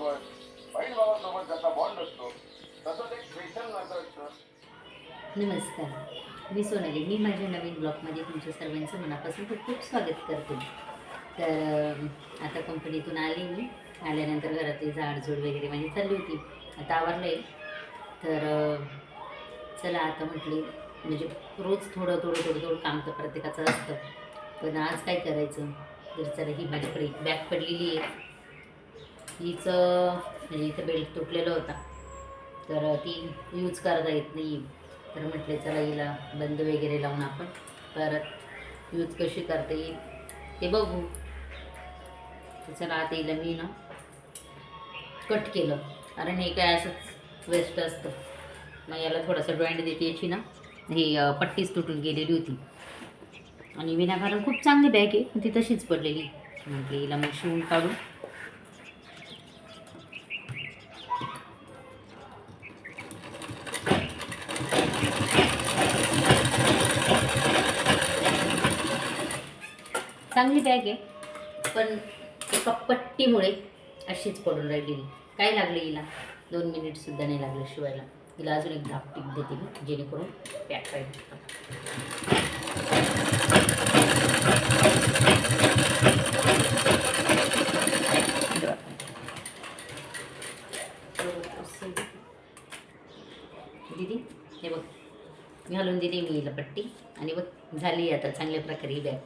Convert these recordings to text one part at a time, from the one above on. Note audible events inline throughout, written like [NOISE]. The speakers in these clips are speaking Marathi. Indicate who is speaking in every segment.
Speaker 1: बरोबर बहीण भावासोबत जसा बॉन्ड असतो तसंच एक स्पेशल नातं असतं.
Speaker 2: नमस्कार. मी सोनाली. मी माझ्या नवीन ब्लॉगमध्ये तुमच्या सर्वांचं मनापासून खूप खूप स्वागत करते. तर आता कंपनीतून आले मी. आल्यानंतर घरातली झाडझूड वगैरे माझी चालली होती. आता आवरले तर चला आता म्हटली म्हणजे रोज थोडं थोडं थोडं थोडं काम तर प्रत्येकाचं असतं. पण आज काय करायचं? तर चला ही माझ्याकडे बॅग पडलेली आहे. हिचं म्हणजे इथं बेल्ट तुटलेला होता. तर ती यूज करता येत नाही. तर म्हटले चला हिला बंद वगैरे लावून आपण परत यूज कशी करता येईल ते बघू. तर चला आता हिला मी ना कट केलं. कारण हे काय असंच वेस्ट असतं. मग याला थोडासा ड्रॉइंट देते याची ना. ही पट्टीच तुटून गेलेली होती. आणि विनाकारण खूप चांगली बॅग आहे. ती तशीच पडलेली. म्हटली हिला मग शिवून काढून चांगली बॅग आहे. पण एका पट्टीमुळे अशीच पडून राहिलेली काय लागलं हिला? दोन मिनिटसुद्धा नाही लागलं शिवायला. हिला अजून एक धाप टीप देते मी जेणेकरून पॅक राहील. दीदी हे बघ. घालून दिली मी हिला पट्टी. आणि बघ झाली आता चांगल्या प्रकारे ही बॅग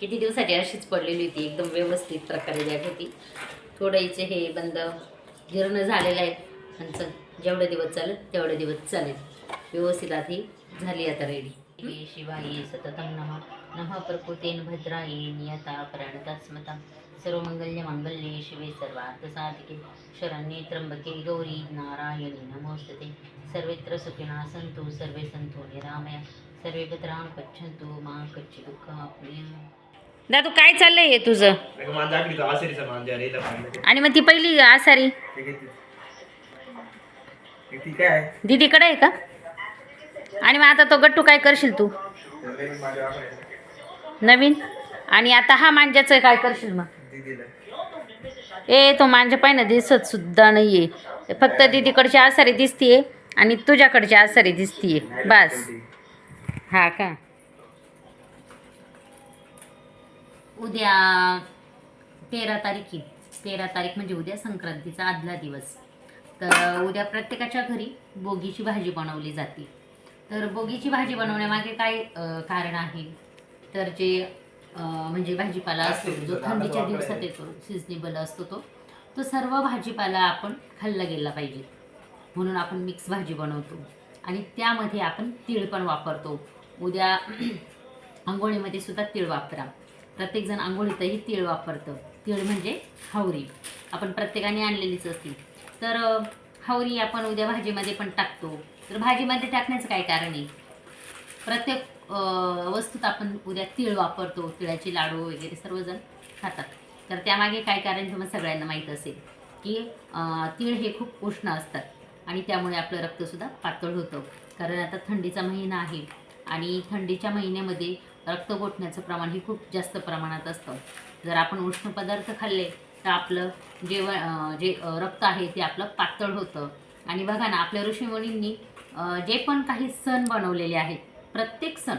Speaker 2: किती दिवसाची अशीच पडलेली होती एकदम व्यवस्थित प्रकारे बॅग होती. थोडं हिचे हे बंद जीर्ण झालेलं आहे. ह्यांचं जेवढे दिवस चालेल तेवढे दिवस चालेल. व्यवस्थित आधी झाली आता रेडी शिवाय सततं नम नमः प्रकृतेन भद्राये नियता प्रणतस्मता सर्वमंगल्य मांगल्ये शिवे सर्वार्थ साधिके. शरण्ये त्र्यंबके गौरी नारायणी नमोस्तुते. सर्वेत्र सुखिना सन्तु सर्वे सन्तु निरामया. सर्वे भद्राण पच्छन्तु मा कच्ची दुःख दादू काय चाललंय हे तुझं? आणि मग ती पहिली आसारी? दीदीकडे आहे का? आणि मग आता तो गट्टू काय करशील तू? नवीन? आणि आता हा मांज्याचं काय करशील मग? ए तो मांजा पाय ना दिसत सुद्धा नाहीये. फक्त दीदीकडची आसारी दिसतीये आणि तुझ्याकडची आसारी दिसतीये. बस. हा का? उद्या तेरा तारीख आहे. तेरा तारीख म्हणजे उद्या संक्रांतीचा आदला दिवस. तर उद्या प्रत्येकाच्या घरी बोगीची भाजी बनवली जाते. तर बोगीची भाजी बनवण्यामागे काय कारण आहे. तर जे म्हणजे भाजीपाला असतो जो थंडीच्या दिवसात येतो सिजनेबल असतो तो तो सर्व भाजीपाला आपण खाल्ला गेला पाहिजे. म्हणून आपण मिक्स भाजी बनवतो. आणि त्यामध्ये आपण तीळ पण वापरतो. उद्या [CLEARS THROAT] आंघोळीमध्ये सुद्धा तीळ वापरा. प्रत्येकजण आंघोळीतही तीळ वापरतं. तीळ म्हणजे हावरी आपण प्रत्येकाने आणलेलीच असते तर अ, हावरी आपण उद्या भाजीमध्ये पण टाकतो. तर भाजीमध्ये टाकण्याचं काय कारण आहे? प्रत्येक वस्तूत आपण उद्या तीळ वापरतो. तिळाचे लाडू वगैरे सर्वजण खातात. तर त्यामागे काय कारण तुम्हाला सगळ्यांना माहीत असेल की तीळ हे खूप उष्ण असतात आणि त्यामुळे आपलं रक्तसुद्धा पातळ होतं. कारण आता थंडीचा महिना आहे आणि थंडीच्या महिन्यामध्ये रक्त गोठण्याचं प्रमाण हे खूप जास्त प्रमाणात असतं. जर आपण उष्ण पदार्थ खाल्ले तर आपलं जेवण जे रक्त आहे ते आपलं पातळ होतं. आणि बघा ना आपल्या ऋषीमुनींनी जे पण काही सण बनवलेले आहेत प्रत्येक सण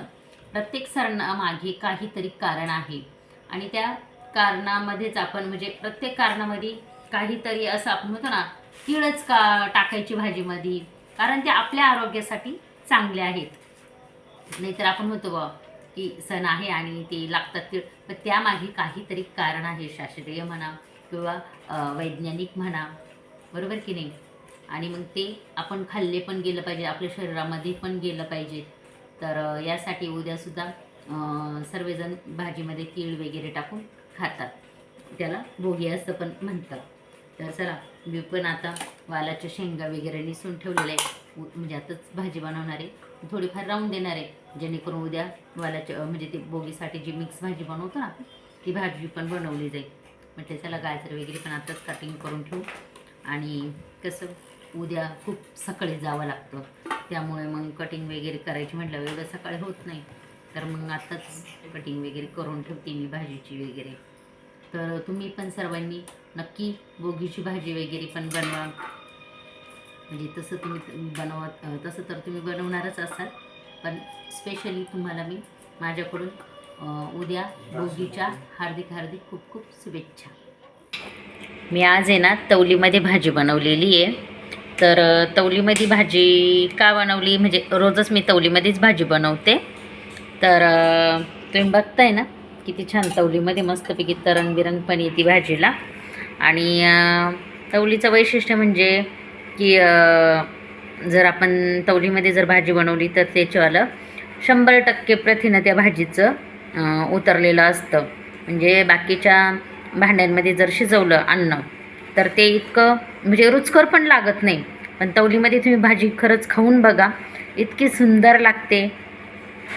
Speaker 2: प्रत्येक सणामागे काहीतरी कारण आहे. आणि त्या कारणामध्येच आपण म्हणजे प्रत्येक कारणामध्ये काहीतरी असं आपण म्हणतो ना तिळच का टाकायची भाजीमध्ये कारण ते आपल्या आरोग्यासाठी चांगले आहेत. नाहीतर आपण म्हणतो बा सण आहे आणि ते लागतात. तीळ पण त्यामागे काहीतरी कारण आहे. शास्त्रीय म्हणा किंवा वैज्ञानिक म्हणा. बरोबर की नाही? आणि मग ते आपण खाल्ले पण गेलं पाहिजे. आपल्या शरीरामध्ये पण गेलं पाहिजे. तर यासाठी उद्यासुद्धा सर्वजण भाजीमध्ये तीळ वगैरे टाकून खातात. त्याला भोगी असं पण म्हणतात. तर चला मी पण आता वालाच्या शेंगा वगैरे निसून ठेवलेल्या आहे उ- म्हणजे आताच भाजी बनवणार आहे. थोडीफार राहून देणार आहे. जेणेकरून उद्या वालाच्या म्हणजे ते बोगीसाठी जी मिक्स भाजी बनवतो ना ती भाजी पण बनवली जाईल. म्हटलं चला गाजर वगैरे पण आताच कटिंग करून ठेवू. आणि कसं उद्या खूप सकाळी जावं लागतं. त्यामुळे मग कटिंग वगैरे करायची म्हटलं एवढं सकाळी होत नाही. तर मग आत्ताच कटिंग वगैरे करून ठेवते मी भाजीची वगैरे. तर तुम्ही पण सर्वांनी नक्की बोगीची भाजी वगैरे पण बनवा. म्हणजे तसं तुम्ही बनवत तसं तर तुम्ही बनवणारच असाल. पण स्पेशली तुम्हाला मी माझ्याकडून उद्या भोगीच्या हार्दिक हार्दिक खूप खूप शुभेच्छा. मी आज आहे ना तवलीमध्ये भाजी बनवलेली आहे. तर तवलीमध्ये भाजी का बनवली? म्हणजे रोजच मी तवलीमध्येच भाजी बनवते. तर तुम्ही बघताय ना किती छान तवलीमध्ये मस्तपैकी तरंगबिरंग पण येते भाजीला. आणि तवलीचं वैशिष्ट्य म्हणजे की जर आपण तवलीमध्ये जर भाजी बनवली तर त्याच्यावालं शंभर टक्के प्रथिनं त्या भाजीचं उतरलेलं असतं. म्हणजे बाकीच्या भांड्यांमध्ये जर शिजवलं अन्न तर ते इतकं म्हणजे रुचकर पण लागत नाही. पण तवलीमध्ये तुम्ही भाजी खरंच खाऊन बघा इतकी सुंदर लागते.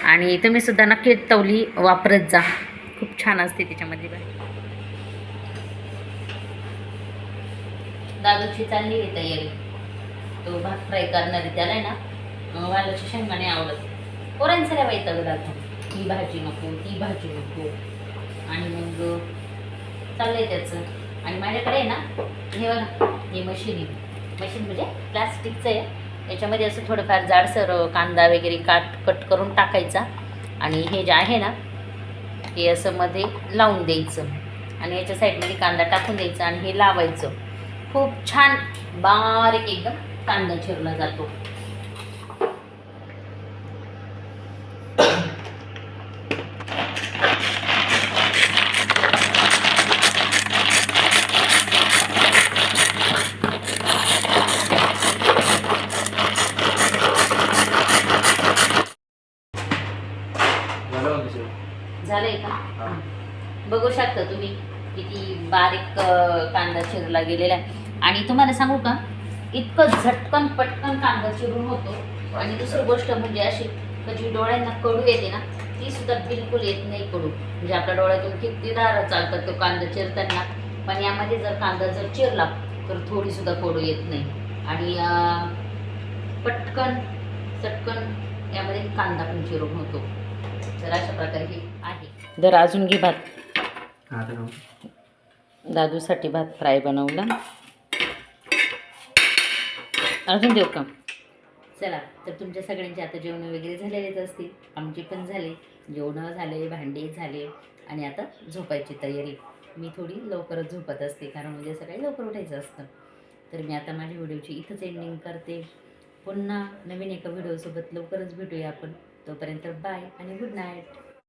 Speaker 2: आणि तुम्ही सुद्धा नक्की तवली वापरत जा. खूप छान असते त्याच्यामध्ये भाजी. दादूची चालली आहे तयारी. तो भात फ्राय करणारी त्याला आहे ना अं, शेंगाने आवडत. पोरांचं रे वैताग दाखव ही भाजी नको ती भाजी नको. आणि मग चाललंय त्याचं. आणि माझ्याकडे आहे ना हे बघा हे मशीन आहे. मशीन म्हणजे प्लास्टिकचं आहे. याच्यामध्ये असं थोडंफार जाडसर कांदा वगैरे काट कट करून टाकायचा. आणि हे जे आहे ना हे असं मध्ये लावून द्यायचं. आणि याच्या साईडमध्ये कांदा टाकून द्यायचा आणि हे लावायचं. खूप छान बारीक एकदम कांदा चिरला जातो. झालंय का. बघू शकता तुम्ही किती बारीक कांदा चिरला गेलेला आहे. आणि तुम्हाला सांगू का इतकं झटकन पटकन कांदा चिरून होतो. आणि दुसरी गोष्ट म्हणजे अशी का जी डोळ्यांना कडू येते ना ती सुद्धा बिलकुल येत नाही कडू. म्हणजे आपल्या डोळ्यातून किती दारा चालतात तो कांदा चिरताना. पण यामध्ये जर कांदा जर चिरला तर थोडी सुद्धा कडू येत नाही. आणि पटकन चटकन यामध्ये कांदा पण चिरून होतो. तर अशा प्रकारे हे आहे. तर अजून घे भात. दादूसाठी भात फ्राय बनवला. अजून देऊ का? चला तर तुमच्या सगळ्यांचे आता जेवण वगैरे झालेलेच असतील. आमचे पण झाले जेवणं झाले भांडे झाले आणि आता झोपायची तयारी. मी थोडी लवकरच झोपत असते कारण उद्या सकाळी लवकर उठायचं असतं. तर मी आता माझ्या व्हिडिओची इथंच एंडिंग करते. पुन्हा नवीन एका व्हिडिओसोबत लवकरच भेटूया आपण. तोपर्यंत बाय आणि गुड नाईट